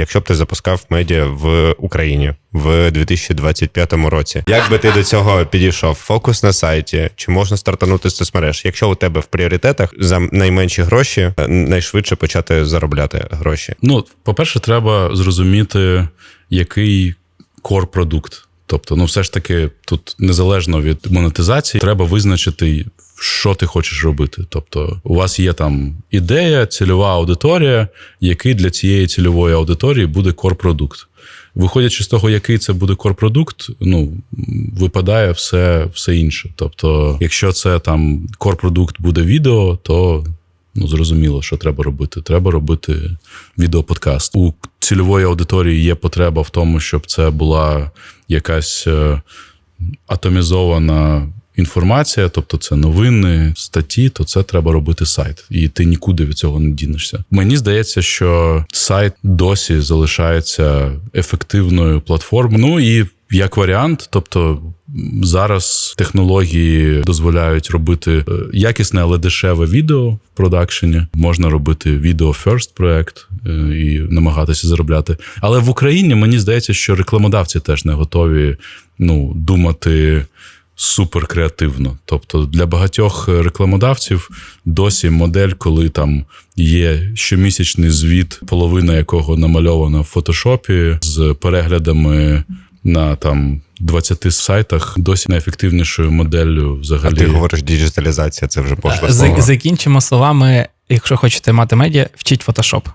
якщо б ти запускав медіа в Україні в 2025 році. Як би ти до цього підійшов? Фокус на сайті, чи можна стартанути з соцмереж? Якщо у тебе в пріоритетах за найменші гроші е, найшвидше почати заробляти гроші. Ну, по-перше, треба зрозуміти, який кор-продукт. Тобто, ну, все ж таки, тут незалежно від монетизації, треба визначити, що ти хочеш робити. Тобто, у вас є там ідея, цільова аудиторія, який для цієї цільової аудиторії буде кор-продукт. Виходячи з того, який це буде кор-продукт, ну випадає все, все інше. Тобто, якщо це там кор-продукт буде відео, то ну зрозуміло, що треба робити. Треба робити відеоподкаст. У цільової аудиторії є потреба в тому, щоб це була якась е, атомізована інформація, тобто це новини, статті, то це треба робити сайт, і ти нікуди від цього не дінешся. Мені здається, що сайт досі залишається ефективною платформою. Ну і як варіант, тобто зараз технології дозволяють робити е, якісне, але дешеве відео в продакшені. Можна робити відео first проект е, і намагатися заробляти. Але в Україні мені здається, що рекламодавці теж не готові ну, думати. Супер креативно. Тобто для багатьох рекламодавців досі модель, коли там є щомісячний звіт, половина якого намальована в фотошопі з переглядами на там 20 сайтах, досі найефективнішою моделлю А взагалі. ти говориш діджиталізація, це вже пошла. З- Закінчимо словами: якщо хочете мати медіа, вчіть фотошоп.